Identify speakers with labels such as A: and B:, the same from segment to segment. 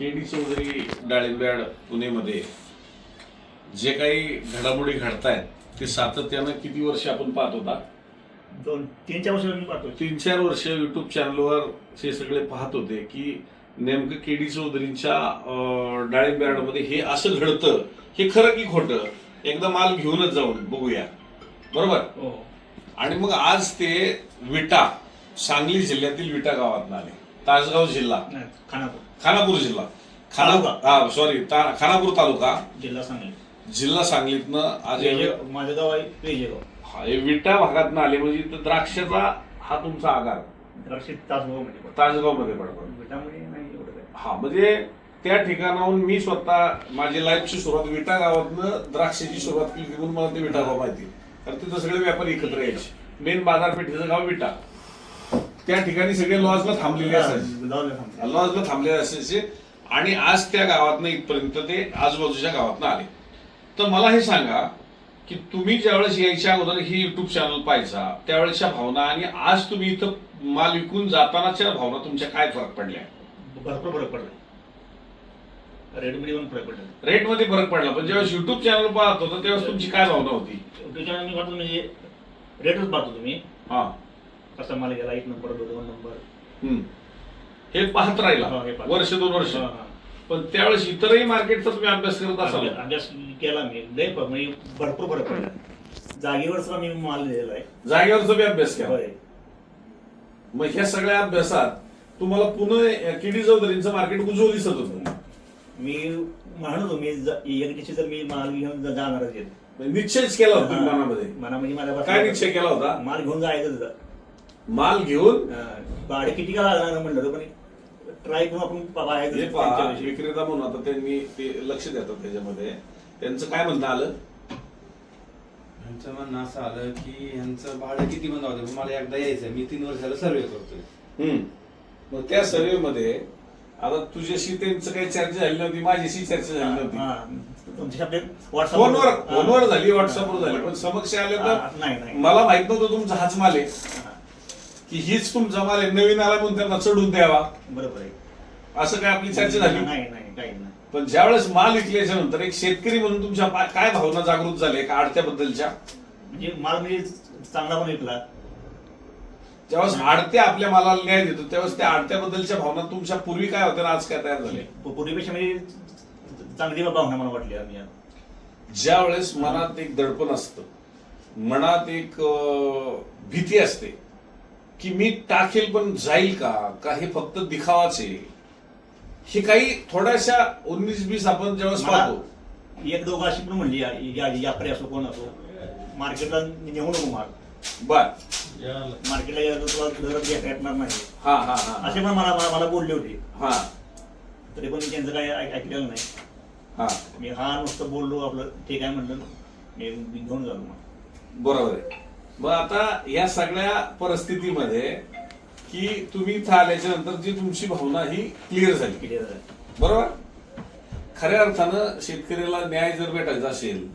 A: के D Chaudhari डाळिंब्याड पुणेमध्ये जे काही घडामोडी घडतायत ते सातत्यानं किती वर्ष आपण पाहत होता?
B: दोन तीन चार वर्ष पाहतो
A: तीन चार वर्ष युट्यूब चॅनलवर हे सगळे पाहत होते की नेमकं के डी चौधरींच्या डाळिंब्याडमध्ये हे असं घडतं हे खरं की खोटं एकदा माल घेऊनच जाऊन बघूया. बरोबर?
B: हो.
A: आणि मग आज ते विटा सांगली जिल्ह्यातील विटा गावात आले. तासगाव जिल्हा.
B: नाही, खानापूर.
A: खानापूर जिल्हा. खाना
B: तालुका.
A: हा सॉरी ता- खानापूर तालुका.
B: जिल्हा सांगली.
A: जिल्हा सांगलीतनं आज हे-
B: वेजे- माझं गाव आहे वेजेगाव
A: हा, हे विटा भागातनं आले म्हणजे इथं द्राक्षाचा हा तुमचा आगार
B: द्राक्षे
A: तासगावमध्ये तासगावमध्ये पडतो
B: विटामध्ये नाही एवढं काय
A: हा म्हणजे त्या ठिकाणाहून मी स्वतः माझी लाईफची सुरुवात विटा गावातनं द्राक्षाची सुरुवात केली म्हणून मला ते विटा गाव माहिती. कारण तिथं सगळे व्यापारी एकत्र यायचे. मेन बाजारपेठेचं गाव विटा. त्या ठिकाणी सगळे लॉजला थांबलेले असायचे. लॉजला थांबलेले. असायचे. आणि आज त्या गावातनं इथपर्यंत ते आजूबाजूच्या गावातनं आले. तर मला हे सांगा की तुम्ही ज्यावेळेस यायच्या अगोदर ही युट्यूब चॅनल पाहायचा त्यावेळेसच्या भावना आणि आज तुम्ही इथं माल विकून जातानाच्या भावना तुमच्या काय फरक पडल्या?
B: भरपूर फरक पडला. रेडमध्ये पण फरक पडला.
A: रेटमध्ये फरक पडला. पण ज्यावेळेस युट्यूब चॅनल पाहत होता त्यावेळेस तुमची काय भावना होती?
B: त्याच्यावर मी पाहतो म्हणजे रेटच पाहतो तुम्ही.
A: हा.
B: कसा माल गेला एक नंबर दोन नंबर
A: हम्म. हे पाहत राहिला.
B: हा, हे पाहत.
A: वर्ष दोन वर्ष.
B: हा, हा.
A: पण त्यावेळेस इतरही मार्केटचा तुम्ही अभ्यास करत असाल.
B: अभ्यास अभ्यास केला मी. लय फ- म्हणजे भरपूर फरक पडला. जागेवर सुद्धा मी माल दिलेला आहे.
A: जागेवरचा बी अभ्यास केला.
B: होय.
A: मग ह्या सगळ्या अभ्यासात तुम्हाला पुन्हा किडी चौधरींचं मार्केट उजवं दिसत होतं.
B: मी म्हणत होतो मी ज- जर मी माल घेऊन ज- जाणारच.
A: म्हणजे निश्चयच केला होता तुम्ही मनामध्ये.
B: मना म्हणजे माझ्या
A: काय निश्चय केला होता?
B: माल घेऊन जायचं.
A: माल घेऊन
B: भाडे किती का लागणार म्हणलं होतं, पण ट्राय करून आपण पाहायचं
A: हे पहा. विक्रेता म्हणून आता त्यांनी ते लक्ष देतात त्याच्यामध्ये. त्यांचं काय म्हणणं आलं?
C: ह्यांचं म्हणणं असं आलं की ह्यांचं भाडं किती म्हणत होते मला एकदा यायचं मी तीन वर्षाला सर्वे करतोय.
A: हम्म. मग त्या सर्वे मध्ये आता तुझ्याशी त्यांचं काही चर्चा झाली नव्हती माझ्याशी चर्चा झाली नव्हती.
B: हा, तुमच्या आपले
A: फोनवर
B: हा.
A: फोनवर झाली व्हॉट्सअपवर झाली. पण समक्ष आले
B: हा,
A: तर
B: नाही नाही.
A: मला माहीत नव्हतं तुमचा हाच माल आहे. की हीच तुमचा माल आहे नवीन आला म्हणून त्यांना चढून द्यावा.
B: बरोबर आहे.
A: असं काय आपली चर्चा झाली?
B: नाही नाही काही नाही.
A: पण ज्यावेळेस माल विकल्याच्या नंतर एक शेतकरी म्हणून तुमच्या पा- काय भावना जागृत झाल्या का आडत्याबद्दलच्या
B: म्हणजे माल म्हणजे चांगला पण विकला.
A: ज्यावेळेस आडत्या आपल्या मालाला न्याय देतो त्यावेळेस त्या आडत्याबद्दलच्या भावना तुमच्या पूर्वी काय होत्या आणि आज काय तयार झाले
B: पूर्वीपेक्षा म्हणजे चांगली भावना मला वाटली आम्ही
A: ज्या वेळेस मनात एक दडपण असतं मनात एक अं, भीती असते की मी टाकेल पण जाईल का? का हे फक्त दिखावाचे? हे काही थोड्याशा उन्नीस बीस आपण ज्यावेळेस
B: मला
A: पाहतो.
B: एक दोघं अशी पण म्हणली या- या- यात्रे असो कोण असो. मार्केटला नेऊ नको माल.
A: बर.
B: मार्केटला गेला तर तुला घेता येणार नाही.
A: हा हा हा
B: असे पण मला मला मला बोलले होते.
A: हा.
B: तरी पण मी त्यांचं ऐक- ऐकलेलं नाही.
A: हा.
B: मी हा नुसतं बोललो आपलं ठीक आहे म्हणलं मी मी घेऊन झालो मग.
A: बरोबर आहे. मग आता या सगळ्या परिस्थितीमध्ये की तुम्ही इथं आल्याच्यानंतर जी तुमची भावना ही क्लिअर झाली.
B: क्लिअर आहे
A: बरोबर? खऱ्या अर्थानं शेतकऱ्याला न्याय जर भेटायचा असेल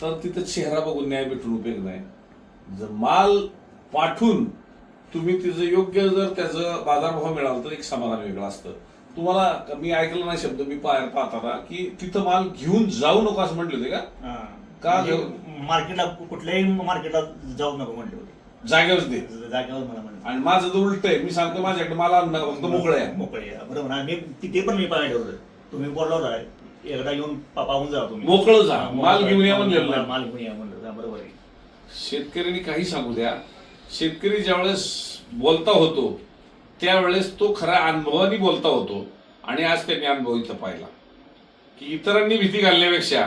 A: तर तिथं चेहरा बघून न्याय भेटून उपयोग नाही. जर माल पाठवून तुम्ही तिचं योग्य जर त्याचं बाजारभाव मिळाला तर एक समाधान वेगळं असतं. तुम्हाला मी ऐकलं नाही शब्द मी पाहताना की तिथं माल घेऊन जाऊ नको असं म्हटले होते का. का
B: म्हणजे
A: घेऊ?
B: मार्केटला कुठल्याही मार्केटला जाऊ नको म्हटले होते.
A: जागेवरच दे.
B: जागेवर मला म्हणलं.
A: आणि माझं तर उलट आहे. मी सांगतो माझ्याकडे मला फक्त मोकळं आहे.
B: मोकळे आहे. बरोबर मी तिथे पण मी पाहिलं होतं. तुम्ही बोलला होता एकदा येऊन पा- पाहून जा तुम्ही.
A: मोकळं जा.
B: हा,
A: माल. घेऊन या म्हणलेलं नाही.
B: माल घेऊन या म्हणलं. हा, बरोबर आहे.
A: शेतकऱ्यांनी काही सांगू द्या. शेतकरी ज्यावेळेस बोलता होतो त्यावेळेस तो खऱ्या अनुभवाने बोलता होतो. आणि आज त्यांनी अनुभव इथं पाहिला. की इतरांनी भीती घालण्यापेक्षा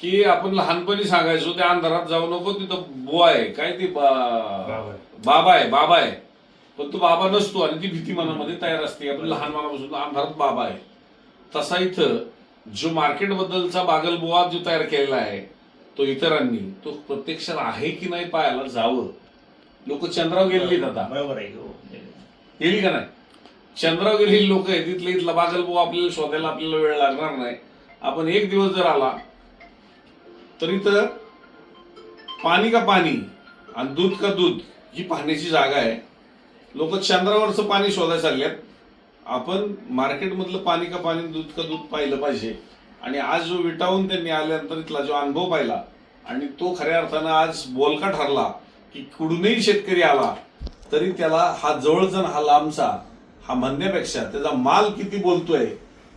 A: की आपण लहानपणी सांगायचो त्या अंधारात जाऊ नको तिथं बुवा आहे. काय ती बा- बाबा आहे. बाबा आहे पण तो बाबा नसतो आणि ती भीती मनामध्ये तयार असते. आपण लहान मनापासून अंधारात बाबा आहे. तसा इथं जो मार्केट बद्दलचा बागलबुवा जो तयार केलेला आहे तो इतरांनी तो प्रत्यक्षात आहे की नाही पाहायला जावं. लोक चंद्रावर गेलेलीत आता.
B: बरोबर आहे हो.
A: गेली का नाही? चंद्रावर गेलेली लोक आहेत तिथले इथला बागलबुवा आपल्याला शोधायला आपल्याला वेळ लागणार नाही. आपण एक दिवस जर आला तर इथं पाणी का पाणी आणि दूध का दूध ही पाहण्याची जागा आहे. लोक चंद्रावरचं पाणी शोधायला चालल्यात आपण मार्केटमधलं पाणी का पाणी दूध का दूध पाहिलं पाहिजे. आणि आज जो विटावून त्यांनी आल्यानंतर इथला जो अनुभव पाहिला आणि तो खऱ्या अर्थानं आज बोलका ठरला की कुठूनही शेतकरी आला तरी त्याला हा जवळजण हा लांबचा हा म्हणण्यापेक्षा त्याचा माल किती बोलतोय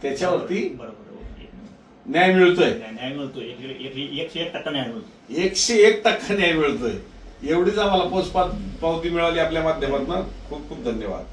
A: त्याच्यावरती
B: बरोबर.
A: न्याय मिळतोय.
B: न्याय मिळतोय. एक- एक- एक- एकशे एक टक्का न्याय मिळतो
A: एकशे एक टक्का न्याय मिळतोय. एवढीच आम्हाला पोचपात पावती मिळाली आपल्या माध्यमातून. खूप खूप धन्यवाद.